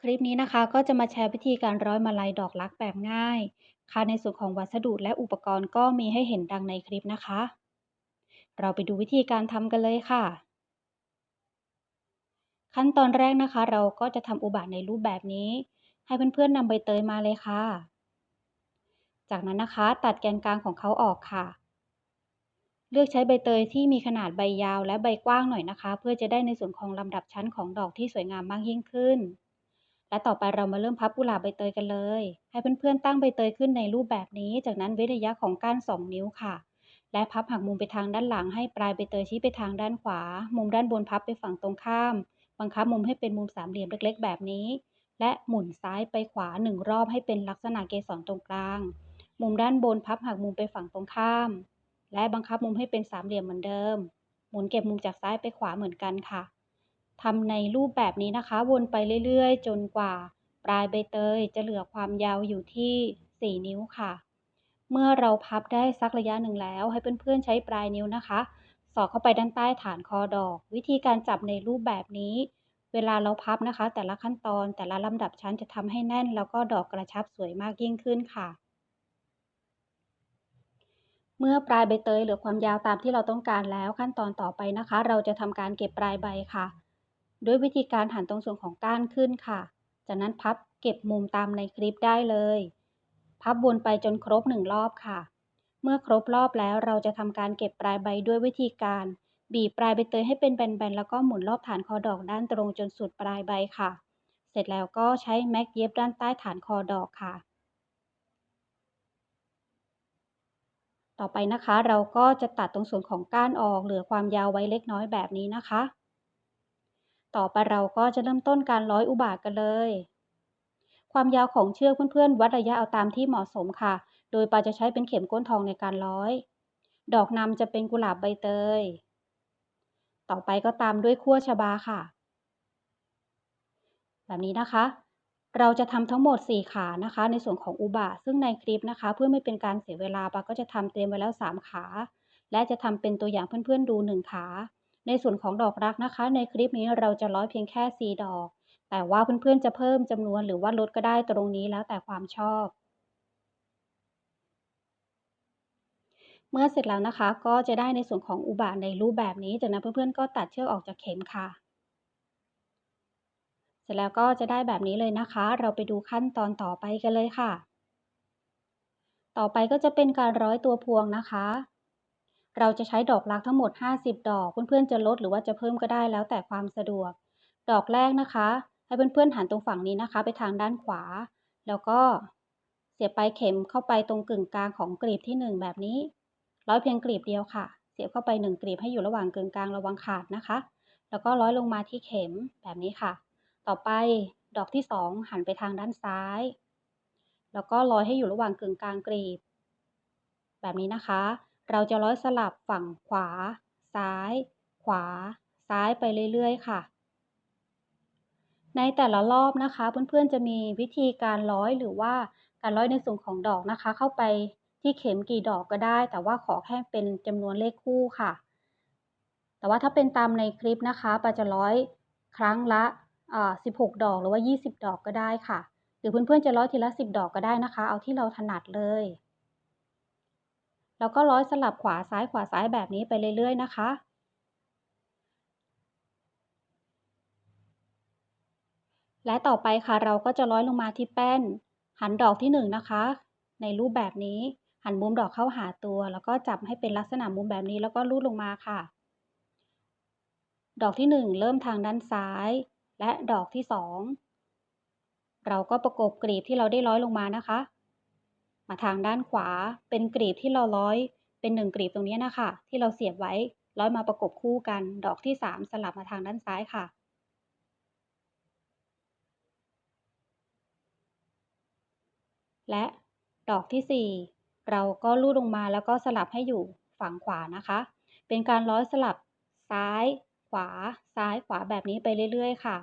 คลิปนี้นะคะก็จะมาแชร์วิธีการร้อยมาลัยดอกรักแบบง่าย ค่ะในส่วนของวัสดุและอุปกรณ์ก็มีให้เห็นดังในคลิปนะคะ เราไปดูวิธีการทำกันเลยค่ะ ขั้นตอนแรกนะคะ เราก็จะทำอุบะในรูปแบบนี้ ให้เพื่อนๆนำใบเตยมาเลยค่ะ จากนั้นนะคะ ตัดแกนกลางของเขาออกค่ะ เลือกใช้ใบเตยที่มีขนาดใบยาวและใบกว้างหน่อยนะคะ เพื่อจะได้ในส่วนของลำดับชั้นของดอกที่สวยงามมากยิ่งขึ้น และต่อไปเรามาเริ่มพับกุหลาบใบเตยกันเลย ให้เพื่อนๆตั้งใบเตยขึ้นในรูปแบบนี้ จากนั้นเว้นระยะของก้าน 2 นิ้วค่ะ และพับหักมุมไปทางด้านหลัง ให้ปลายใบเตยชี้ไปทางด้านขวา มุมด้านบนพับไปฝั่งตรงข้าม บังคับมุมให้เป็นมุมสามเหลี่ยมเล็ก ๆ แบบนี้ และหมุนซ้ายไปขวาหนึ่งรอบให้เป็นลักษณะเกสรตรงกลาง มุมด้านบนพับหักมุมไปฝั่งตรงข้าม และบังคับมุมให้เป็นสามเหลี่ยมเหมือนเดิม หมุนเก็บมุมจากซ้ายไปขวาเหมือนกันค่ะ ทำในรูปแบบนี้นะคะ วนไปเรื่อยๆ จนกว่า ปลายใบเตยจะเหลือความยาวอยู่ที่ 4 นิ้วค่ะ เมื่อเราพับได้สักระยะหนึ่งแล้ว ให้เพื่อนๆใช้ปลายนิ้วนะคะ สอดเข้าไปด้านใต้ฐานคอดอก วิธีการจับในรูปแบบนี้ เวลาเราพับนะคะ แต่ละขั้นตอนแต่ละลำดับชั้นจะทำให้แน่น แล้วก็ดอกกระชับสวยมากยิ่งขึ้นค่ะเมื่อปลายใบเตยเหลือความยาวตามที่เราต้องการแล้วขั้นตอนต่อไปนะคะ เราจะทำการเก็บปลายใบค่ะ ด้วยวิธีการหันตรงส่วนของก้านขึ้นค่ะ จากนั้นพับเก็บมุมตามในคลิปได้เลย พับวนไปจนครบหนึ่งรอบค่ะ เมื่อครบรอบแล้วเราจะทำการเก็บปลายใบด้วยวิธีการ บีบปลายใบเตยให้เป็นแบนๆแล้วก็หมุนรอบฐานคอดอกด้านตรงจนสุดปลายใบค่ะ เสร็จแล้วก็ใช้แม็กเย็บด้านใต้ฐานคอดอกค่ะ ต่อไปนะคะ เราก็จะตัดตรงส่วนของก้านออกเหลือความยาวไว้เล็กน้อยแบบนี้นะคะ ต่อไปเราก็จะเริ่มต้นการร้อยอุบาทกันเลย ความยาวของเชือกเพื่อนๆ วัดระยะเอาตามที่เหมาะสมค่ะ โดยปาจะใช้เป็นเข็มก้นทองในการร้อย ดอกนำจะเป็นกุหลาบใบเตย ต่อไปก็ตามด้วยขั้วชบาค่ะ แบบนี้นะคะ เราจะทำทั้งหมด 4 ขานะคะ ในส่วนของอุบาซึ่งในคลิปนะคะ เพื่อไม่เป็นการเสียเวลาปาก็จะทำเตรียมไว้แล้ว 3 ขา และจะทำเป็นตัวอย่างเพื่อนๆดู 1 ขา ในส่วนของดอกรักนะคะ ในคลิปนี้เราจะร้อยเพียงแค่ 4 ดอก แต่ว่าเพื่อนๆจะเพิ่มจำนวนหรือว่าลดก็ได้ตรงนี้แล้วแต่ความชอบ เมื่อเสร็จแล้วนะคะ ก็จะได้ในส่วนของอุบาทในรูปแบบนี้จากนั้นเพื่อนๆก็ตัดเชือกออกจากเข็มค่ะ เสร็จแล้วก็จะได้แบบนี้เลยนะคะ เราไปดูขั้นตอนต่อไปกันเลยค่ะ ต่อไปก็จะเป็นการร้อยตัวพวงนะคะ เราจะใช้ดอกรักทั้งหมด 50 ดอก เพื่อนๆ จะลดหรือว่าจะเพิ่มก็ได้แล้วแต่ความสะดวก ดอกแรกนะคะ ให้เพื่อนๆหันตรงฝั่งนี้นะคะ ไปทางด้านขวา แล้วก็เสียบปลายเข็มเข้าไปตรงกึ่งกลางของกลีบที่ 1 แบบนี้ร้อยเพียงกลีบเดียวค่ะ เสียบเข้าไป 1 กลีบให้อยู่ระหว่างกึ่งกลางระวังขาดนะคะ แล้วก็ร้อยลงมาที่เข็มแบบนี้ค่ะ ต่อไปดอกที่ 2 หันไปทางด้านซ้าย แล้วก็ร้อยให้อยู่ระหว่างกึ่งกลางกลีบ แบบนี้นะคะ เราจะร้อยสลับฝั่งขวา ซ้าย ขวา ซ้ายไปเรื่อยๆ ค่ะ ในแต่ละรอบนะคะ เพื่อนๆจะมีวิธีการร้อยหรือว่าการร้อยในส่วนของดอกนะคะ เข้าไปที่เข็มกี่ดอกก็ได้ แต่ว่าขอแค่เป็นจำนวนเลขคู่ค่ะ แต่ว่าถ้าเป็นตามในคลิปนะคะปาจะร้อยครั้งละ16 ดอกหรือว่า 20 ดอกก็ได้ค่ะ หรือเพื่อนๆจะร้อยทีละ 10 ดอกก็ได้นะคะ เอาที่เราถนัดเลย แล้วก็ร้อยสลับขวาซ้ายขวาซ้ายแบบนี้ไปเรื่อย ๆ นะคะ และต่อไปค่ะเราก็จะร้อยลงมาที่แป้น หันดอกที่1นนะคะ ในรูปแบบนี้หันมุมดอกเข้าหาตัว แล้วก็จับให้เป็นลักษณะมุมแบบนี้แล้วก็ลูดลงมาค่ะ ดอกที่ 1 เริ่มทางด้านซ้าย และดอกที่ 2 เราก็ประกบกลีบที่เราได้ร้อยลงมานะคะ มาทางด้านขวา เป็นกรีบที่เราร้อย เป็นหนึ่งกรีบตรงนี้นะคะ ที่เราเสียบไว้ร้อยมาประกบคู่กัน ดอกที่สามสลับมาทางด้านซ้ายค่ะ และดอกที่สี่เราก็ลูดลงมาแล้วก็สลับให้อยู่ฝั่งขวานะคะ เป็นการร้อยสลับซ้าย ขวา ซ้ายขวาแบบนี้ไปเรื่อย ๆ ค่ะ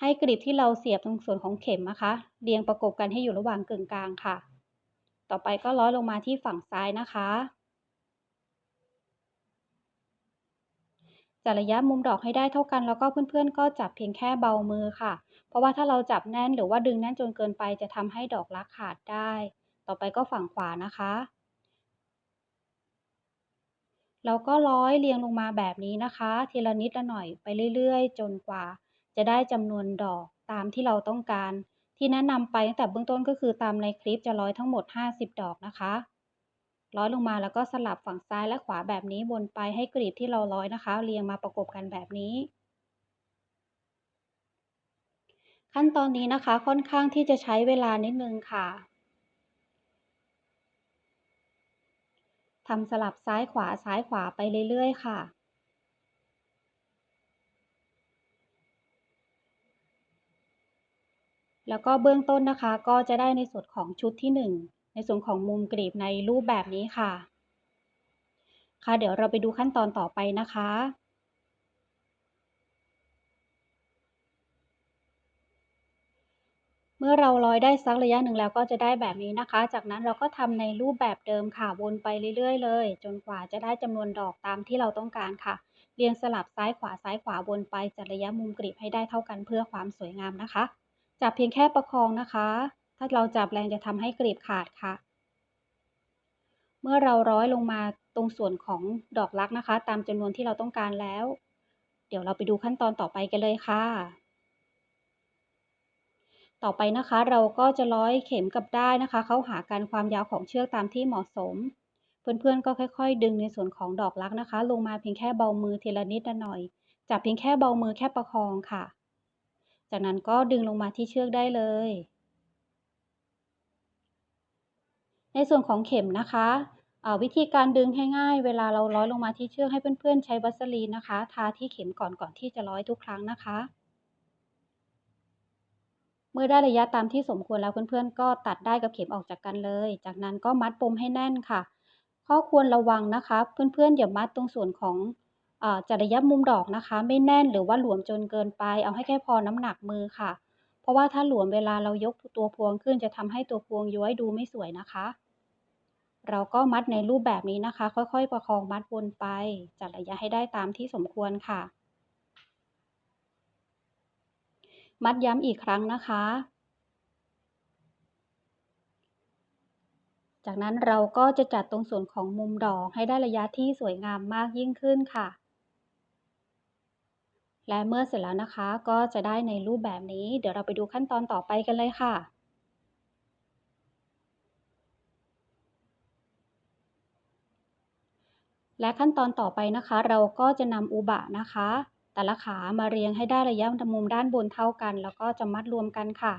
ให้กรีบที่เราเสียบตรงส่วนของเข็มนะคะ เรียงประกบกันให้อยู่ระหว่างกึ่งกลางค่ะ ต่อไปก็ร้อยลงมาที่ฝั่งซ้ายนะคะจัดระยะมุมดอกให้ได้เท่ากันแล้วก็เพื่อนๆ ก็จับเพียงแค่เบามือค่ะ เพราะว่าถ้าเราจับแน่นหรือว่าดึงแน่นจนเกินไปจะทำให้ดอกรักขาดได้ ต่อไปก็ฝั่งขวานะคะเราก็ร้อยเรียงลงมาแบบนี้นะคะ ทีละนิดละหน่อยไปเรื่อยๆ จนกว่า จะได้จำนวนดอกตามที่เราต้องการ ที่แนะนำไปตั้งแต่เบื้องต้นก็คือตามในคลิปจะร้อยทั้งหมด 50 ดอกนะคะ ร้อยลงมาแล้วก็สลับฝั่งซ้ายและขวาแบบนี้วนไปให้กลีบที่เราร้อยนะคะ เรียงมาประกบกันแบบนี้ ขั้นตอนนี้นะคะค่อนข้างที่จะใช้เวลานิดนึงค่ะทำสลับซ้ายขวาซ้ายขวาไปเรื่อยๆ ค่ะ แล้วก็เบื้องต้นนะคะ ก็จะได้ในส่วนของชุดที่ 1 ในส่วนของมุมกรีบในรูปแบบนี้ค่ะ ค่ะเดี๋ยวเราไปดูขั้นตอนต่อไปนะคะเมื่อเราร้อยได้สักระยะหนึ่งแล้วก็จะได้แบบนี้นะคะ จากนั้นเราก็ทำในรูปแบบเดิมค่ะ วนไปเรื่อย ๆ เลย จนกว่าจะได้จำนวนดอกตามที่เราต้องการค่ะ เรียงสลับซ้ายขวาซ้ายขวาวนไปจัดระยะมุมกรีบให้ได้เท่ากันเพื่อความสวยงามนะคะ จับเพียงแค่ประคองนะคะ ถ้าเราจับแรงจะทำให้กรีบขาดค่ะ เมื่อเราร้อยลงมาตรงส่วนของดอกรักนะคะ ตามจำนวนที่เราต้องการแล้ว เดี๋ยวเราไปดูขั้นตอนต่อไปกันเลยค่ะ ต่อไปนะคะ เราก็จะร้อยเข็มกับได้นะคะ เข้าหากันความยาวของเชือกตามที่เหมาะสม เพื่อนๆก็ค่อย ๆ ดึงในส่วนของดอกรักนะคะ ลงมาเพียงแค่เบามือทีละนิดหน่อยจับเพียงแค่เบามือแค่ประคองค่ะ จากนั้นก็ดึงลงมาที่เชือกได้เลย ในส่วนของเข็มนะคะวิธีการดึงให้ง่ายเวลาเราร้อยลงมาที่เชือกให้เพื่อนๆ ใช้วัสลีนนะคะ ทาที่เข็มก่อนก่อนที่จะร้อยทุกครั้งนะคะ เมื่อได้ระยะตามที่สมควรแล้วเพื่อนๆ ก็ตัดได้กับเข็มออกจากกันเลย จากนั้นก็มัดปมให้แน่นค่ะ ข้อควรระวังนะคะ เพื่อนๆอย่ามัดตรงส่วนของ จัดระยะมุมดอกนะคะ ไม่แน่นหรือว่าหลวมจนเกินไป เอาให้แค่พอน้ำหนักมือค่ะ เพราะว่าถ้าหลวมเวลาเรายกตัวพวงขึ้นจะทำให้ตัวพวงย้อยดูไม่สวยนะคะ เราก็มัดในรูปแบบนี้นะคะ ค่อยๆ ประคองมัดวนไป จัดระยะให้ได้ตามที่สมควรค่ะ มัดย้ำอีกครั้งนะคะ จากนั้นเราก็จะจัดตรงส่วนของมุมดอกให้ได้ระยะที่สวยงามมากยิ่งขึ้นค่ะ และเมื่อเสร็จแล้วนะคะก็จะได้ในรูปแบบนี้ เดี๋ยวเราไปดูขั้นตอนต่อไปกันเลยค่ะและขั้นตอนต่อไปนะคะ เราก็จะนำอุบะนะคะ แต่ละขามาเรียงให้ได้ระยะมุมด้านบนเท่ากัน แล้วก็จะมัดรวมกันค่ะ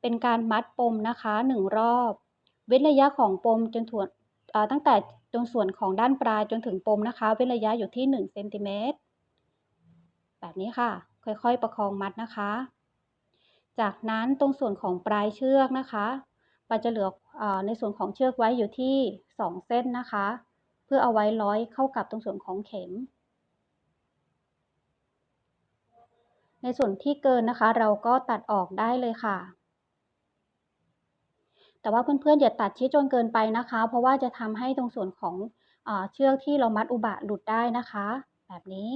เป็นการมัดปมนะคะหนึ่งรอบ เว้นระยะของปมจนถ่วนตั้งแต่ตรงส่วนของด้านปลายจนถึงปมนะคะ เว้นระยะอยู่ที่1เซนติเมตร แบบนี้ค่ะ ค่อยๆ ประคองมัดนะคะ จากนั้นตรงส่วนของปลายเชือกนะคะปาจะเหลืออในส่วนของเชือกไว้อยู่ที่ 2 เส้นนะคะ เพื่อเอาไว้ร้อยเข้ากับตรงส่วนของเข็ม ในส่วนที่เกินนะคะ เราก็ตัดออกได้เลยค่ะ แต่ว่าเพื่อนๆอย่าตัดชี้จนเกินไปนะคะ เพราะว่าจะทำให้ตรงส่วนของอเชือกที่เรามัดอุบะหลุดได้นะคะ แบบนี้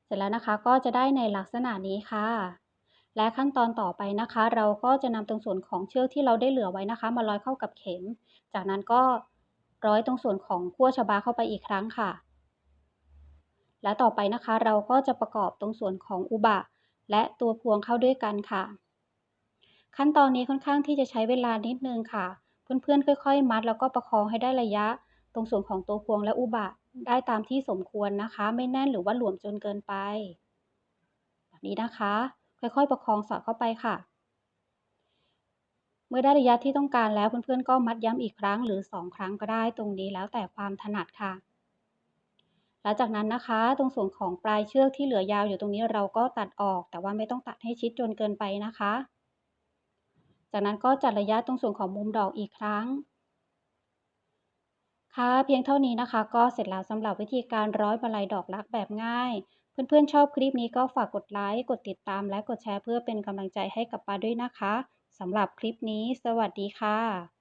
เส ร็จแล้วนะคะก็จะได้ในลักษณะนี้ค่ะ และขั้นตอนต่อไปนะคะ เราก็จะนำตรงส่วนของเชือกที่เราได้เหลือไว้นะคะ มาร้อยเข้ากับเข็ม จากนั้นก็ร้อยตรงส่วนของขั้วชบาเข้าไปอีกครั้งค่ะ และต่อไปนะคะ เราก็จะประกอบตรงส่วนของอุบะ และตัวพวงเข้าด้วยกันค่ะ ขั้นตอนนี้ค่อนข้างที่จะใช้เวลานิดนึงค่ะ เพื่อนๆค่อย ๆ มัด แล้วก็ประคองให้ได้ระยะ ตรงส่วนของตัวพวงและอุบะ ได้ตามที่สมควรนะคะ ไม่แน่นหรือว่าหลวมจนเกินไป แบบนี้นะคะ ค่อยๆ ประคองสอดเข้าไปค่ะ เมื่อได้ระยะที่ต้องการแล้วเพื่อนๆก็มัดย้ำอีกครั้งหรือ 2 ครั้งก็ได้ตรงนี้แล้วแต่ความถนัดค่ะ หลังจากนั้นนะคะ ตรงส่วนของปลายเชือกที่เหลือยาวอยู่ตรงนี้เราก็ตัดออก แต่ว่าไม่ต้องตัดให้ชิดจนเกินไปนะคะ จากนั้นก็จัดระยะตรงส่วนของมุมดอกอีกครั้ง ค่ะเพียงเท่านี้นะคะ ก็เสร็จแล้วสำหรับวิธีการร้อยมาลัยดอกรักแบบง่าย เพื่อนๆชอบคลิปนี้ก็ฝากกดไลค์กดติดตามและกดแชร์เพื่อเป็นกำลังใจให้กับปาด้วยนะคะสำหรับคลิปนี้ สวัสดีค่ะ